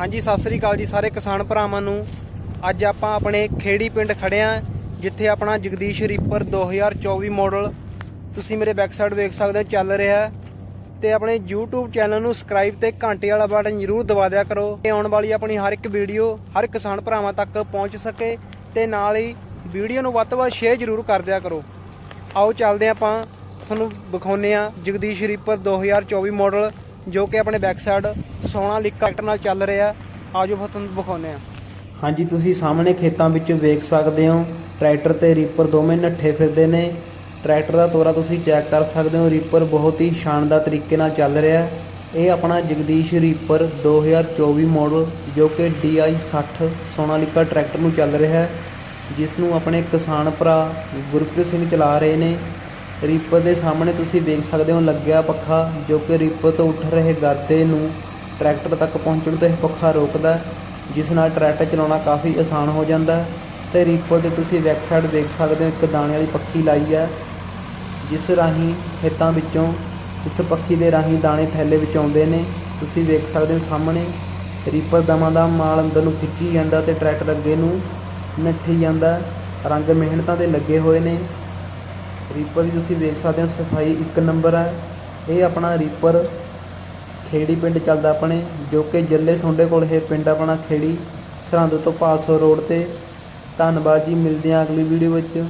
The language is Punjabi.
ਹਾਂਜੀ, ਸਤਿ ਸ੍ਰੀ ਅਕਾਲ ਜੀ ਸਾਰੇ ਕਿਸਾਨ ਭਰਾਵਾਂ ਨੂੰ। ਅੱਜ ਆਪਾਂ ਆਪਣੇ ਖੇੜੀ ਪਿੰਡ ਖੜੇ ਆਂ, ਜਿੱਥੇ ਆਪਣਾ ਜਗਦੀਸ਼ ਰੀਪਰ 2024 ਮਾਡਲ ਤੁਸੀਂ ਮੇਰੇ ਬੈਕ ਸਾਈਡ ਵੇਖ ਸਕਦੇ ਹੋ, ਚੱਲ ਰਿਹਾ ਹੈ। ਤੇ ਆਪਣੇ YouTube ਚੈਨਲ ਨੂੰ ਸਬਸਕ੍ਰਾਈਬ ਤੇ ਘੰਟੇ ਵਾਲਾ ਬਟਨ ਜ਼ਰੂਰ ਦਬਾ ਦਿਆ ਕਰੋ, ਤੇ ਆਉਣ ਵਾਲੀ ਆਪਣੀ ਹਰ ਇੱਕ ਵੀਡੀਓ ਹਰ ਕਿਸਾਨ ਭਰਾਵਾਂ ਤੱਕ ਪਹੁੰਚ ਸਕੇ, ਤੇ ਨਾਲ ਹੀ ਵੀਡੀਓ ਨੂੰ ਵੱਧ ਤੋਂ ਵੱਧ ਸ਼ੇਅਰ ਜ਼ਰੂਰ ਕਰ ਦਿਆ ਕਰੋ। ਆਓ, ਚੱਲਦੇ ਹਾਂ ਆਪਾਂ। ਤੁਹਾਨੂੰ ਵਿਖਾਉਨੇ ਆ ਜਗਦੀਸ਼ ਰੀਪਰ 2024 ਮਾਡਲ ਜੋ ਕਿ ਆਪਣੇ ਬੈਕ ਸਾਈਡ ਸੋਨਾ ਲਿਕਾ ਟਰੈਕਟਰ ਨਾਲ ਚੱਲ ਰਿਹਾ। ਆਜੋ ਫਿਰ ਤੁਹਾਨੂੰ ਵਿਖਾਉਨੇ ਆ ਹਾਂਜੀ, ਤੁਸੀਂ ਸਾਹਮਣੇ ਖੇਤਾਂ ਵਿੱਚ ਵੇਖ ਸਕਦੇ ਹੋ। ਟਰੈਕਟਰ ਤੇ ਰੀਪਰ ਦੋਵੇਂ ਨੱਠੇ ਫਿਰਦੇ ਨੇ। ਟਰੈਕਟਰ ਦਾ ਤੋਰਾ ਤੁਸੀਂ ਚੈੱਕ ਕਰ ਸਕਦੇ ਹੋ। ਰੀਪਰ ਬਹੁਤ ਹੀ ਸ਼ਾਨਦਾਰ ਤਰੀਕੇ ਨਾਲ ਚੱਲ ਰਿਹਾ। ਇਹ ਆਪਣਾ ਜਗਦੀਸ਼ ਰੀਪਰ 2024 ਮਾਡਲ ਜੋ ਕਿ DI 60 ਸੋਨਾਲੀਕਾ ਟਰੈਕਟਰ ਨੂੰ ਚੱਲ ਰਿਹਾ ਹੈ। ਜਿਸ ਨੂੰ ਆਪਣੇ ਕਿਸਾਨ ਭਰਾ ਗੁਰਪ੍ਰੀਤ ਸਿੰਘ ਚਲਾ ਰਹੇ ਨੇ। ਰੀਪਰ ਦੇ ਸਾਹਮਣੇ ਤੁਸੀਂ ਵੇਖ ਸਕਦੇ ਹੋ ਲੱਗਿਆ ਪੱਖਾ, ਜੋ ਕਿ ਰੀਪਰ ਤੋਂ ਉੱਠ ਰਹੇ ਗਰਦੇ ਨੂੰ ਟਰੈਕਟਰ ਤੱਕ ਪਹੁੰਚਣ ਤੋਂ ਇਹ ਪੱਖਾ ਰੋਕਦਾ, ਜਿਸ ਨਾਲ ਟਰੈਕਟਰ ਚਲਾਉਣਾ ਕਾਫੀ ਆਸਾਨ ਹੋ ਜਾਂਦਾ ਹੈ ਤੇ ਰੀਪਰ ਦੇ ਤੁਸੀਂ ਬੈਕ ਸਾਈਡ ਦੇਖ ਸਕਦੇ ਹੋ, ਇੱਕ ਦਾਣੇ ਵਾਲੀ ਪੱਖੀ ਲਾਈ ਹੈ ਜਿਸ ਰਾਹੀਂ ਖੇਤਾਂ ਵਿੱਚੋਂ, ਇਸ ਪੱਖੀ ਦੇ ਰਾਹੀਂ ਦਾਣੇ ਥੈਲੇ ਵਿੱਚ ਆਉਂਦੇ ਨੇ, ਤੁਸੀਂ ਵੇਖ ਸਕਦੇ ਹੋ ਸਾਹਮਣੇ, ਰੀਪਰ ਦਮਾਂ ਦਾ ਮਾਲ ਅੰਦਰ ਨੂੰ ਖਿੱਚੀ ਜਾਂਦਾ ਤੇ ਟਰੈਕਟਰ ਅੱਗੇ ਨੂੰ ਨੱਠੀ ਜਾਂਦਾ, ਰੰਗ ਮਿਹਨਤਾਂ ਦੇ ਲੱਗੇ ਹੋਏ ਨੇ ਰੀਪਰ ਦੀ ਤੁਸੀਂ ਵੇਖ ਸਕਦੇ ਹੋ, ਸਫ਼ਾਈ ਇੱਕ ਨੰਬਰ ਹੈ ਇਹ ਆਪਣਾ ਰੀਪਰ ਖੇੜੀ ਪਿੰਡ ਚੱਲਦਾ ਆਪਣੇ, ਜੋ ਕਿ ਜੱਲੇ ਸੁੰਡੇ ਕੋਲ ਇਹ ਪਿੰਡ ਆਪਣਾ ਖੇੜੀ ਸਰਹੰਦ ਤੋਂ ਪਾਸੋ ਰੋਡ ਤੇ। ਧੰਨਵਾਦ ਜੀ, ਮਿਲਦੇ ਹਾਂ ਅਗਲੀ ਵੀਡੀਓ ਵਿੱਚ।